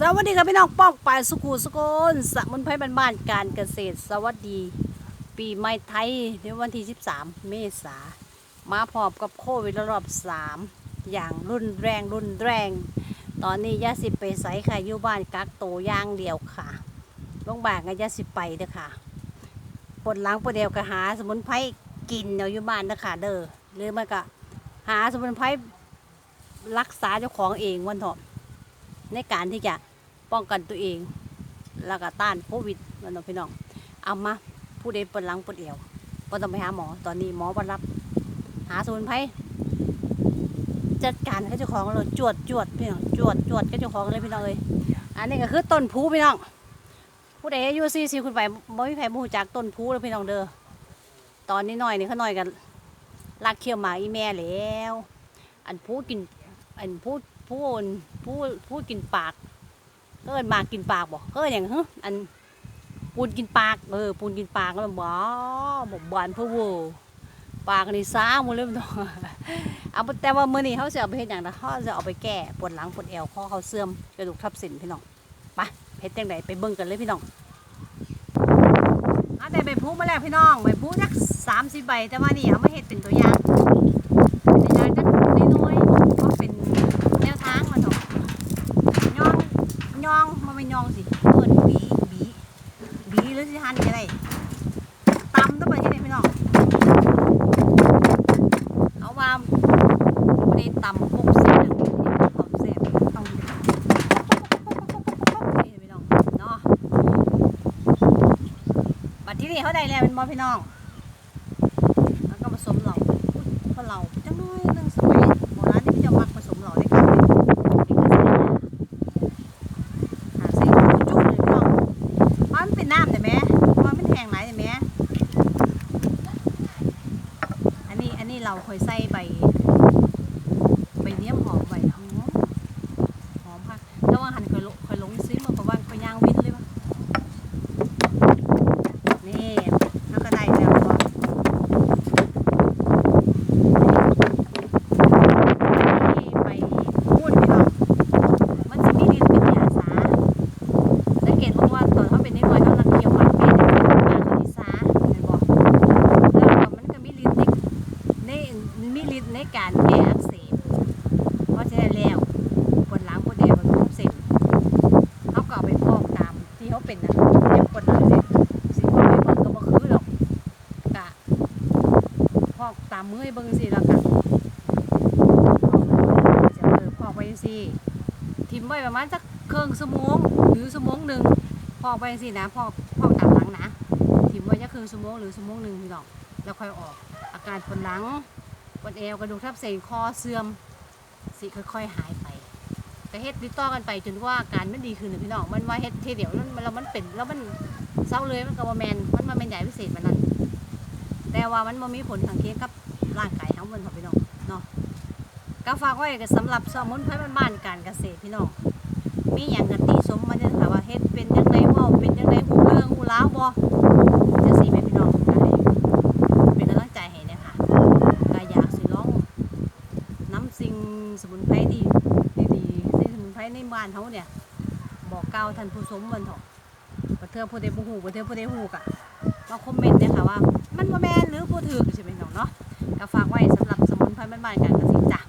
สวัสดีครับพี่น้องป้องปายสุขุสุกนสมุนไพรบ้านๆการเกษตร สวัสดี ปีใหม่ไทยในวันที่ 13 เมษามาพร้อมกับโควิดรอบ 3 อย่างรุนแรงรุนแรง ตอนนี้ยาสิไปใสค่ะอยู่บ้านกักโตย่างเดียวค่ะโรงพยาบาลก็ยาสิไปเด้อค่ะปวดหลังปวดเดียวก็หาสมุนไพรกินเอาอยู่บ้านเด้อค่ะเด้อหรือไม่ก็หาสมุนไพรรักษาเจ้าของเองวันเถอะ ในการที่จะป้องกันตัวเอง แล้วก็ต้านโควิดนั่นเนาะพี่น้อง เอามาผู้ใดปวดหลังปวดเอวก็ต้องไปหาหมอตอนนี้หมอบัรับ หาสมุนไพรจัดการกับเจ้าของเลยจวดจวดพี่น้องจวดจวดกับเจ้าของเลยพี่น้องเลยอันนี้ก็คือต้นพูพี่น้องผู้ใดอายุซีซีคุณไปบ่มีใครบ่รู้จักต้นพูเลยพี่น้องเด้อตอนนี้หน่อยนี่เขาหน่อยกันลากเขี้ยวหมาอีแม่แล้ว อันพูกินอันพู พูนพูพูกินปากเอินมากินปากบอกเอินอย่างฮึอันปูนกินปากเออปูนกินปากแล้วบ่บอกบานเพื่อวปากนี่ซ่าหมดเลยมันต้องเอาแต่ว่ามื้อนี้เขาจะเอาไปเฮ็ดหยังนะเขาจะเอาไปแก้ปวดหลังปวดเอวข้อเขาเสื่อมกระดูกทับเส้นพี่น้องไปเฮ็ดจังไดไปเบิ่งกันเลยพี่น้องเอาแต่ใบพูมาแล้วพี่น้องใบพูจัก30ใบแต่ว่านี่เอามาเฮ็ดเป็นตัวอย่างเป็นตัวอย่างจักน้อยๆก็เป็น แนวทางมันเถอะยอง ยองมันไม่นยองสิเปิดบีบีบีหรือสิหันก็ได้ตำต้องไปที่ไหนพี่น้องเอาว่าไม่ได้ตำพวกเส้นหอมแซ่บต้องนี่พี่น้องเนาะบัดที่นี่เขาได้แล้วเป็นบอพี่น้องแล้วก็ผสมเหล่าอุ๊ยพอเหล่าจังน้อยเรื่องสมัยโบราณที่พี่จะมักผสมเหล่าในการเป็น หาเส้นจุ่มเลยพี่น้องเพราะมันเป็นน้ำแต่แม่เพราะมันแห้งหลายแต่แม่อันนี้อันนี้ เราเคยใส่ใบใบเนี้ยมหอมใบหอมหอมค่ะแต่ว่าหันเคยลงเคยลงซื้อมาเพราะว่าเคยย่างวินเลยวะนี่แล้วก็ได้แล้วก็นี่ใบพูดพี่น้อง มันจะมีดินเป็นยาสาสังเกตบอกว่าตอนเขาเป็นนิดหน่อยเขาลักเกี่ยวหมากเป็นยาเขาที่สาเห็นบอกแล้วก็มันก็มีฤทธิ์ใน ในการแก้อักเสบเพราะฉะนั้นแล้วปวดหลังปวดเอวปวดทุกเส้นเขาก็เอาไปพอกตามที่เขาเป็นนะเจ็บปวดหลังเส้นสิพอกไปเบิ่งก็บ่คือหรอกกะพอกตามมือให้เบิ่งสิแล้วกันจะเออพอกไปสิทิมไว้ประมาณสักครึ่งชั่วโมงหรือชั่วโมงหนึ่งพอกไปสินะพอกพอกตามหลังนะทิมไว้จะครึ่งชั่วโมงหรือชั่วโมงหนึ่งพี่น้องแล้วค่อยออกอาการปวดหลัง ปวดเอวกระดูกทับเส้นคอเสื่อมสิค่อยๆหายไปแต่เฮ็ดติดต่อกันไปจนว่าอาการมันดีขึ้นนะพี่น้องมันว่าเฮ็ดทีเดียวแล้วมันแล้วมันเป็นแล้วมันเศร้าเลยมันก็บ่แมนมันมาเป็นใหญ่พิเศษมันนั้นแต่ว่ามันบ่มีผลทางเคียงกับร่างกายทั้งหมดของพี่น้องเนาะก็ฝากไว้ก็สำหรับสมุนไพรบ้านๆการเกษตรพี่น้องมีอย่างกันตีสมมาเด้อค่ะว่าเฮ็ดเป็นจังไดเว้าเป็นจังไดหูเรื่องหูล้าวบ่จะสิแม่พี่น้องก็ให้เป็นกำลังใจให้นะคะก็อยากสิลองน้ำ สมุนไพรดีดีๆสิ่สมุนไพรในบ้านเขาเนี่ย บอกกล่าวท่านผู้ชมเบิ่นเถาะบ่เทื่อผู้ใดบ่ฮู้บ่เทื่อผู้ใดฮู้กะมาคอมเมนต์เด้ค่ะว่า มันบ่แม่นหรือบ่ถูกใช่ไหมน้องเนาะก็ฝากไว้สำหรับสมุนไพรบ้านๆกันก็สิจ้ะ